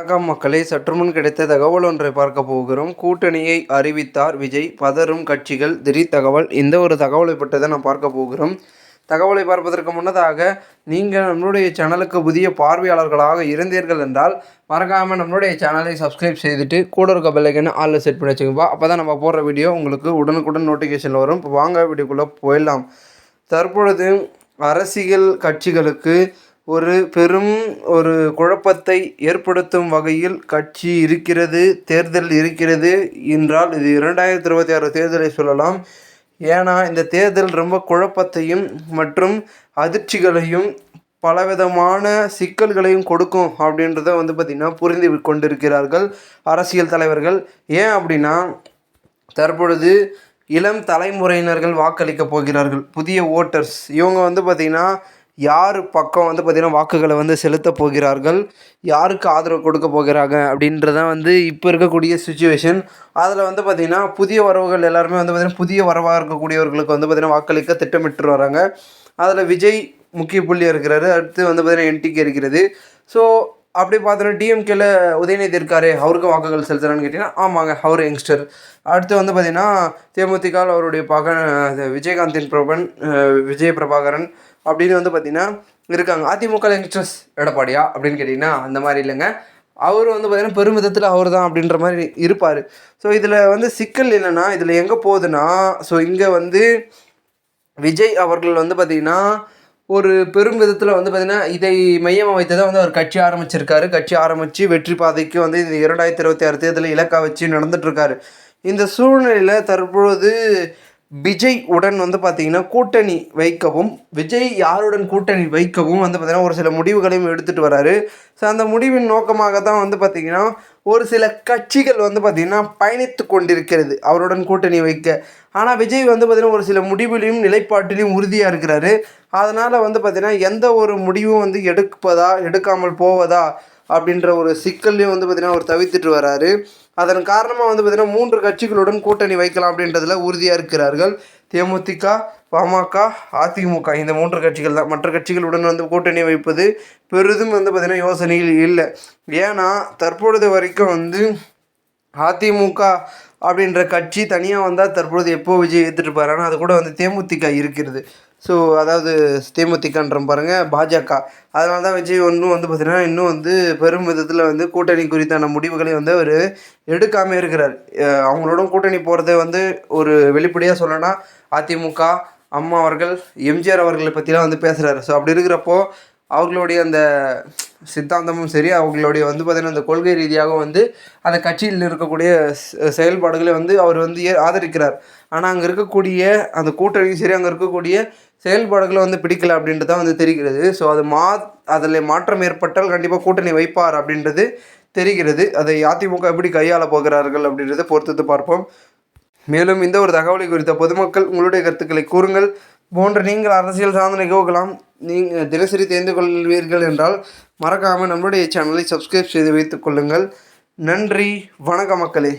வணக்கம் மக்களே சற்றுமுன் கிடைத்த தகவல் ஒன்றை பார்க்க போகிறோம். கூட்டணியை அறிவித்தார் விஜய். பதறும் கட்சிகள் திடீர் தகவல். இந்த ஒரு தகவலை பற்றி தான் நான் பார்க்க போகிறோம். தகவலை பார்ப்பதற்கு முன்னதாக நீங்கள் நம்மளுடைய சேனலுக்கு புதிய பார்வையாளர்களாக இருந்தீர்கள் என்றால் மறக்காமல் நம்மளுடைய சேனலை சப்ஸ்கிரைப் செய்துட்டு கூட இருக்க பெல்லைக்கன்னு ஆளில் செட் பண்ணி வச்சுக்கோப்பா அப்போ தான் நம்ம போடுற வீடியோ உங்களுக்கு உடனுக்குடன் நோட்டிஃபிகேஷன் வரும். இப்போ வாங்க வீடியோக்குள்ளே போயிடலாம். தற்பொழுது அரசியல் கட்சிகளுக்கு ஒரு பெரும் ஒரு குழப்பத்தை ஏற்படுத்தும் வகையில் கட்சி இருக்கிறது தேர்தல் இருக்கிறது என்றால் இது இரண்டாயிரத்தி இருபத்தி ஆறு தேர்தலை சொல்லலாம். ஏன்னா இந்த தேர்தல் ரொம்ப குழப்பத்தையும் மற்றும் அதிர்ச்சிகளையும் பலவிதமான சிக்கல்களையும் கொடுக்கும் அப்படின்றத வந்து பார்த்திங்கன்னா புரிந்து கொண்டிருக்கிறார்கள் அரசியல் தலைவர்கள். ஏன் அப்படின்னா தற்பொழுது இளம் தலைமுறையினர்கள் வாக்களிக்க போகிறார்கள். புதிய ஓட்டர்ஸ் இவங்க வந்து பார்த்திங்கன்னா யார் பக்கம் வந்து பார்த்திங்கன்னா வாக்குகளை வந்து செலுத்த போகிறார்கள்? யாருக்கு ஆதரவு கொடுக்க போகிறாங்க? அப்படின்றதான் வந்து இப்போ இருக்கக்கூடிய சுச்சுவேஷன் அதில் வந்து பார்த்திங்கன்னா புதிய வரவுகள் எல்லாருமே வந்து பார்த்திங்கன்னா புதிய வரவாக இருக்கக்கூடியவர்களுக்கு வந்து பார்த்திங்கன்னா வாக்களிக்க திட்டமிட்டு வராங்க. அதில் விஜய் முக்கிய புள்ளியாக இருக்கிறாரு. அடுத்து வந்து பார்த்திங்கன்னா என்டிகே இருக்கிறது. ஸோ அப்படி பார்த்தோன்னா டிஎம்கேல உதயநிதி இருக்காரு அவருக்கு வாக்குகள் செலுத்துறான்னு கேட்டிங்கன்னா ஆமாங்க அவர் யங்ஸ்டர் அடுத்து வந்து பார்த்திங்கன்னா தேமுதிக அவருடைய பக விஜயகாந்தின் பிரபன் விஜய பிரபாகரன் அப்படின்னு வந்து பார்த்திங்கன்னா இருக்காங்க. அதிமுக யங்ஸ்டர்ஸ் எடப்பாடியா அப்படின்னு கேட்டிங்கன்னா அந்த மாதிரி இல்லைங்க. அவர் வந்து பார்த்திங்கன்னா பெருமிதத்தில் அவர் தான் அப்படின்ற மாதிரி இருப்பார். ஸோ இதில் வந்து சிக்கல் என்னென்னா இதில் எங்கே போகுதுன்னா ஸோ இங்கே வந்து விஜய் அவர்கள் வந்து பார்த்திங்கன்னா ஒரு பெரும் விதத்தில் வந்து பார்த்திங்கன்னா இதை மையமாக வைத்து தான் வந்து அவர் கட்சி ஆரம்பிச்சிருக்காரு. கட்சி ஆரம்பித்து வெற்றி பாதைக்கு வந்து இந்த இரண்டாயிரத்தி இருபத்தி ஆறு தேர்தலில் இலக்கா வச்சு நடந்துட்டுருக்காரு இந்த சூழ்நிலையில் தற்பொழுது விஜய் உடன் வந்து பார்த்திங்கன்னா கூட்டணி வைக்கவும் விஜய் யாருடன் கூட்டணி வைக்கவும் வந்து பார்த்திங்கன்னா ஒரு சில முடிவுகளையும் எடுத்துகிட்டு வராரு. ஸோ அந்த முடிவின் நோக்கமாக தான் வந்து பார்த்திங்கன்னா ஒரு சில கட்சிகள் வந்து பார்த்திங்கன்னா பயணித்து கொண்டிருக்கிறது அவருடன் கூட்டணி வைக்க. ஆனால் விஜய் வந்து பார்த்திங்கன்னா ஒரு சில முடிவிலையும் நிலைப்பாட்டிலையும் உறுதியாக இருக்கிறாரு. அதனால் வந்து பார்த்திங்கன்னா எந்த ஒரு முடிவும் வந்து எடுப்பதா எடுக்காமல் போவதா அப்படின்ற ஒரு சிக்கல்லையும் வந்து பார்த்திங்கன்னா அவர் தவிர்த்துட்டு வராரு. அதன் காரணமாக வந்து பார்த்திங்கன்னா மூன்று கட்சிகளுடன் கூட்டணி வைக்கலாம் அப்படின்றதுல உறுதியாக இருக்கிறார்கள். தேமுதிக பாமக அதிமுக. இந்த மூன்று கட்சிகள் தான். மற்ற கட்சிகளுடன் வந்து கூட்டணி வைப்பது பெரிதும் வந்து பார்த்திங்கன்னா யோசனையில் இல்லை. ஏன்னா தற்பொழுது வரைக்கும் வந்து அதிமுக அப்படின்ற கட்சி தனியாக வந்தால் தற்பொழுது எப்போ விஜய் எடுத்துகிட்டு போகிறாங்கன்னா அது கூட வந்து தேமுதிக இருக்கிறது. ஸோ அதாவது தேமுதிகன்றம் பாருங்கள் பாஜக. அதனால தான் விஜய் ஒன்றும் வந்து பார்த்திங்கன்னா இன்னும் வந்து பெரும் விதத்தில் வந்து கூட்டணி குறித்தான முடிவுகளை வந்து அவர் எடுக்காமல் இருக்கிறார். அவங்களோட கூட்டணி போகிறத வந்து ஒரு வெளிப்படையாக சொல்லணும்னா அதிமுக அம்மா அவர்கள் எம்ஜிஆர் அவர்களை பற்றிலாம் வந்து பேசுகிறாரு ஸோ அப்படி இருக்கிறப்போ அவர்களுடைய அந்த சித்தாந்தமும் சரி அவங்களுடைய வந்து பார்த்திங்கன்னா அந்த கொள்கை ரீதியாக வந்து அந்த கட்சியில் இருக்கக்கூடிய செயல்பாடுகளை வந்து அவர் வந்து ஆதரிக்கிறார். ஆனால் அங்கே இருக்கக்கூடிய அந்த கூட்டணியும் சரி அங்கே இருக்கக்கூடிய செயல்பாடுகளை வந்து பிடிக்கல அப்படின்றது தான் வந்து தெரிகிறது. ஸோ அது மா அதில் மாற்றம் ஏற்பட்டால் கண்டிப்பாக கூட்டணி வைப்பார் அப்படின்றது தெரிகிறது. அதை அதிமுக எப்படி கையாள போகிறார்கள் அப்படின்றத பொறுத்து பார்ப்போம். மேலும் இந்த ஒரு தகவலை குறித்த பொதுமக்கள் உங்களுடைய கருத்துக்களை கூறுங்கள். போன்று நீங்கள் அரசியல் சார்ந்த நிகழ்வுகளாம் நீங்கள் தினசரி தெரிந்து கொள்வீர்கள் என்றால் மறக்காமல் நம்மளுடைய சேனலை சப்ஸ்கிரைப் செய்து வைத்துக் கொள்ளுங்கள். நன்றி வணக்க மக்களே.